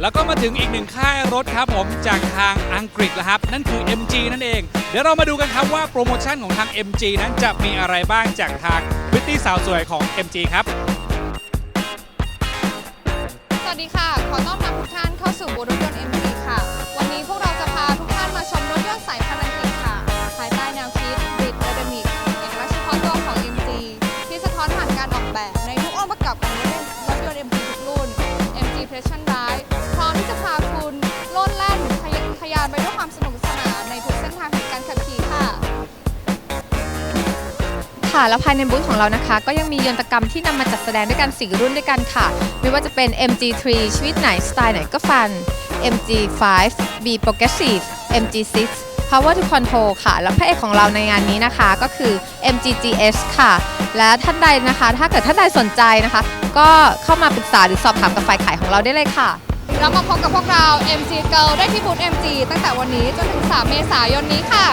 แล้วก็มาถึงอีกหนึ่งค่ายรถครับผมจากทางอังกฤษแล้วครับ นั่นคือ MG นั่นเอง เดี๋ยวเรามาดูกันครับว่าโปรโมชั่นของทาง MG นั้นจะมีอะไรบ้างจากทางพริตตี้สาวสวยของ MG ครับ สวัสดีค่ะ ขอต้อนรับทุกท่านเข้าสู่บูธรถยนต์ MG ค่ะ วันนี้พวกเราจะพาทุกท่านมาชมรถยนต์สายพันธุ์อังกฤษค่ะ ภายใต้แนวคิด Brit a d a m i c เอกลักษณ์เฉพาะตัวของ MG ที่สะท้อนผ่านการออกแบบในทุกองค์ประกอบของรถยนต์ MG ทุกรุ่น MG Passion Ride านไปด้วยความสนุกสนานในทุกเส้นทางแห่งการขับขี่ค่ะ ค่ะแล้วภายในบูธของเรานะคะ ก็ยังมียนตกรรมที่นำมาจัดแสดงด้วยกัน4รุ่นด้วยกันค่ะ ไม่ว่าจะเป็น MG3 ชีวิตไหนสไตล์ไหนก็ฟัน MG5 B Progressive MG6 Power to Control ค่ะ แล้วพระเอกของเราในงานนี้นะคะก็คือ MGGS ค่ะ และท่านใดนะคะ ถ้าเกิดท่านใดสนใจนะคะ ก็เข้ามาปรึกษาหรือสอบถามกับฝ่ายขายของเราได้เลยค่ะ แล้วมาพบกับพวกเรา MG Girl ได้ที่บูธ MG ตั้งแต่วันนี้จนถึง 3 เมษายนนี้ค่ะ